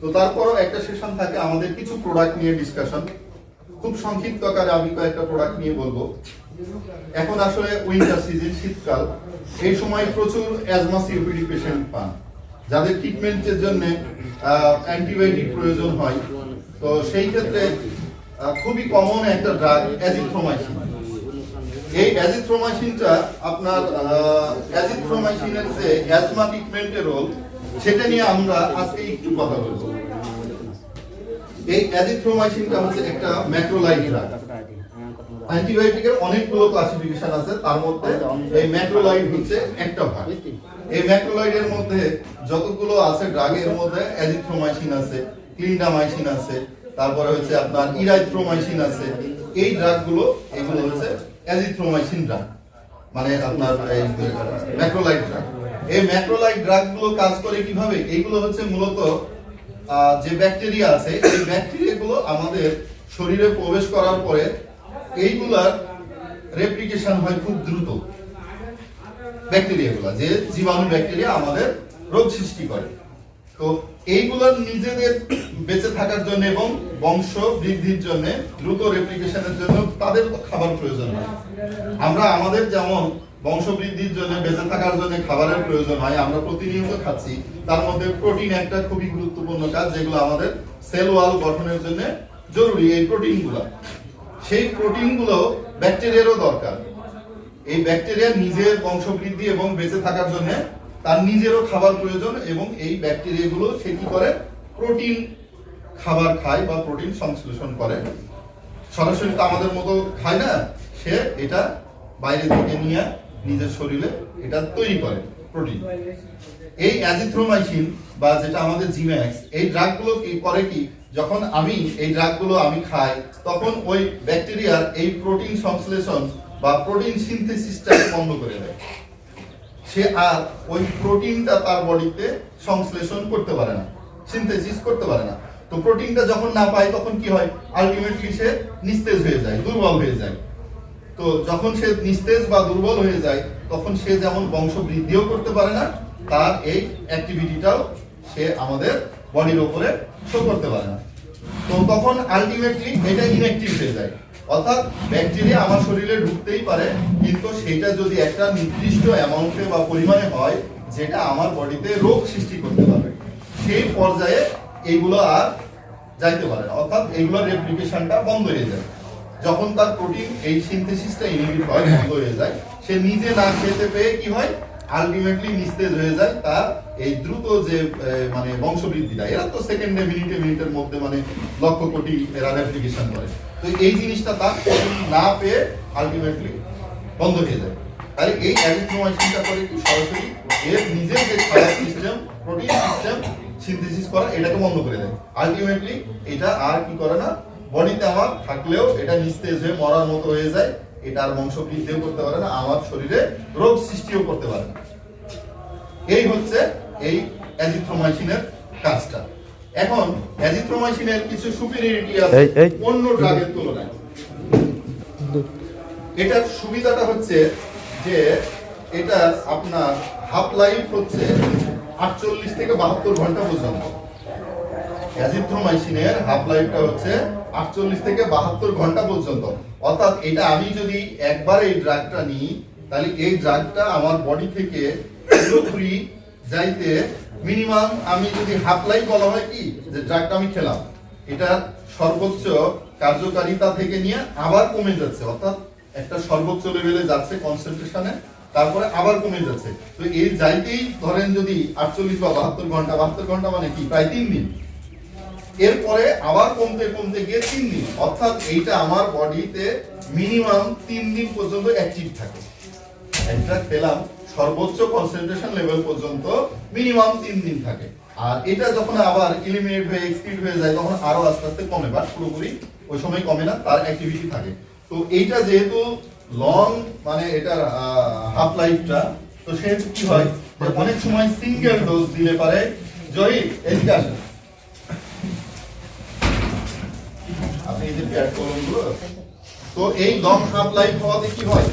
তো তারপরও একটা সেশন থাকে, আমাদের কিছু প্রোডাক্ট নিয়ে ডিসকাশন খুব সংক্ষিপ্ত আকারে আমি কয়েকটা প্রোডাক্ট নিয়ে বলব। এখন আসলে উইন্টার সিজন শীতকাল, এই সময় প্রচুর অ্যাজমা সিওপিডি পেশেন্ট পান। যাদের ট্রিটমেন্টের জন্য অ্যান্টিবায়োটিক প্রয়োজন হয়, তো সেই ক্ষেত্রে খুবই কমন একটা ড্রাগ অ্যাজিথ্রোমাইসিন এই অ্যাজিথ্রোমাইসিনটা আপনার অ্যাজিথ্রোমাইসিনের যে অ্যাজমা ট্রিটমেন্টের রোল সেটা নিয়ে আমরা আজকে একটু কথা বলব। এই অ্যাজিথ্রোমাইসিনটা হচ্ছে একটা ম্যাক্রোলাইট ড্রাগ অ্যান্টিবায়োটিকের অনেকগুলো ক্লাসিফিকেশন আছে, তার মধ্যে এই ম্যাক্রোলাইড হচ্ছে একটা ভাগ। এই ম্যাক্রোলাইডের মধ্যে যতগুলো আছে ড্রাগের মধ্যে অ্যাজিথ্রোমাইসিন আছে, ক্লিন্ডামাইসিন আছে, তারপরে হচ্ছে আপনার ইরাইথ্রোমাইসিন আছে। এই ড্রাগগুলো, এগুলো হচ্ছে অ্যাজিথ্রোমাইসিন ড্রাগ। মানে আপনার ম্যাক্রোলাইড ড্রাগ। এই ম্যাক্রোলাইট ড্রাগগুলো কাজ করে কীভাবে? এইগুলো হচ্ছে মূলত যে ব্যাকটেরিয়া আছে, এই ব্যাকটেরিয়াগুলো আমাদের শরীরে প্রবেশ করার পরে এইগুলার রেপ্লিকেশন হয় খুব দ্রুত। ব্যাকটেরিয়াগুলো, যে জীবাণু ব্যাকটেরিয়া আমাদের রোগ সৃষ্টি করে। তো এইগুলো নিজেদের বেঁচে থাকার জন্য এবং বংশ বৃদ্ধির জন্য, দ্রুত রেপ্লিকেশনের জন্য তাদের খাবার প্রয়োজন হয়। আমরা আমাদের যেমন বংশ বৃদ্ধির জন্য, বেঁচে থাকার জন্য খাবারের প্রয়োজন হয়, আমরা প্রতিনিয়ত খাচ্ছি, তার মধ্যে প্রোটিন একটা খুবই গুরুত্বপূর্ণ কাজ, যেগুলো আমাদের সেল ওয়াল গঠনের জন্য জরুরি এই প্রোটিনগুলো সেই প্রোটিনগুলো ব্যাকটেরিয়ারও দরকার। এই ব্যাকটেরিয়া নিজের বংশবৃদ্ধি এবং বেঁচে থাকার জন্য তার নিজেরও খাবার প্রয়োজন এবং এই ব্যাকটেরিয়াগুলো সে কি করে? প্রোটিন খাবার খায় বা প্রোটিন সংশ্লেষণ করে। সরাসরি তো আমাদের মতো খায় না, সে এটা বাইরে থেকে নিয়ে নিজের শরীরে এটা তৈরি করে, প্রোটিন। এই অ্যাজিথ্রোমাইসিন বা যেটা আমাদের জিম্যাক্স এই ড্রাগগুলো কি করে কি? যখন আমি এই ড্রাগগুলো আমি খাই, তখন ওই ব্যাকটেরিয়ার এই প্রোটিন সংশ্লেষণ বা প্রোটিন সিনথেসিসটা বন্ধ করে দেয়। সে আর ওই প্রোটিনটা তার বডিতে সংশ্লেষণ করতে পারে না সিনথেসিস করতে পারে না। তো প্রোটিনটা যখন না পায়, তখন কি হয়? আলটিমেটলি সে নিস্তেজ হয়ে যায়, দুর্বল হয়ে যায়। তো যখন সে নিস্তেজ বা দুর্বল হয়ে যায়, তখন সে যেমন বংশ বৃদ্ধিও করতে পারে না, তার এই অ্যাক্টিভিটিটাও সে আমাদের বডির ওপরে শো করতে পারে না। তো তখন আলটিমেটলি এটা ইনঅ্যাক্টিভ হয়ে যায়। অর্থাৎ ব্যাকটেরিয়া আমার শরীরে ঢুকতেই পারে, কিন্তু সেটা যদি একটা নির্দিষ্ট অ্যামাউন্টে বা পরিমাণে হয়, যেটা আমার বডিতে রোগ সৃষ্টি করতে পারবে সেই পর্যায়ে এইগুলো আর যাইতে পারে না। অর্থাৎ এইগুলোর রেপ্লিকেশনটা বন্ধ হয়ে যায়। যখন তার প্রোটিন এই সিনথেসিসটা ইনহিবিট হয়, বন্ধ হয়ে যায়, সে নিজে না খেতে পেয়ে কি হয়? আলটিমেটলি নিস্তেজ হয়ে যায়, তার এই দ্রুত যে মানে বংশবৃদ্ধিটা, এরা তো সেকেন্ডে মিনিটে মিনিটের মধ্যে মানে লক্ষ কোটি এরা রেপ্লিকেশন করে। তো এই জিনিসটা তার না পেয়ে আলটিমেটলি বন্ধ হয়ে যায়। তাহলে এই অ্যাজিথ্রোমাইসিনটা করে কি সরাসরি এর নিজের যে খাবার সিস্টেম প্রোটিন সিস্টেম সিনথেসিস করা, এটাকে বন্ধ করে দেয়। আলটিমেটলি এটা আর কি করে না? বডিতে আমার থাকলেও এটা নিস্তেজ হয়ে, মরার মতো হয়ে যায়। এটা আর বংশ বৃদ্ধিও করতে পারে না আমার শরীরে রোগ সৃষ্টিও করতে পারে না। এই হচ্ছে এই অ্যাজিথ্রোমাইসিনের কাজটা। এখন অ্যাজিথ্রোমাইসিনের কিছু সুপিরিয়রিটি আছে অন্য ড্রাগের তুলনায়। এটার সুবিধাটা হচ্ছে যে এটা আপনার হাফ লাইফ হচ্ছে আটচল্লিশ থেকে বাহাত্তর ঘণ্টা পর্যন্ত। অ্যাজিথ্রোমাইসিনের হাফ লাইফটা হচ্ছে আটচল্লিশ থেকে বাহাত্তর ঘণ্টা পর্যন্ত। অর্থাৎ এটা আমি যদি একবার এই ড্রাগটা নিই, তাহলে এই ড্রাগটা আমার বডি থেকে পুরোপুরি যাইতে মিনিমাম আমি যদি হাফ লাইফ বলা হয় কি, যে ড্রাগটা আমি খেলাম, এটা সর্বোচ্চ কার্যকারিতা থেকে নিয়ে আবার কমে যাচ্ছে। অর্থাৎ একটা সর্বোচ্চ লেভেলে যাচ্ছে কনসেন্ট্রেশনে তারপরে আবার কমে যাচ্ছে। তো এই যাইতেই ধরেন যদি আটচল্লিশ বা বাহাত্তর ঘণ্টা বাহাত্তর ঘণ্টা মানে কি, প্রায় তিন দিন। এরপরে আবার কমতে কমতে গিয়ে তিন দিন। অর্থাৎ এইটা আমার বডিতে মিনিমাম তিন দিন পর্যন্ত অ্যাক্টিভ থাকে। একটা পেলাম সর্বোচ্চ কনসেন্ট্রেশন লেভেল পর্যন্ত মিনিমাম তিন দিন থাকে। আর এটা যখন আবার ইলিমিনেট হয়ে এক্সপিড হয়ে যায়, তখন আরও আস্তে আস্তে কমে বাট পুরোপুরি ওই সময় কমে না, তার অ্যাক্টিভিটি থাকে। তো এইটা যেহেতু লং মানে এটার হাফ লাইফটা তো সেহেতু কি হয় অনেক সময় সিঙ্গেল ডোজ দিলে পারে। জয়ী এদিকে আসেন। আপনি এই যে প্যাড তো এই লং হাফ লাইফ হওয়াতে কি হয়?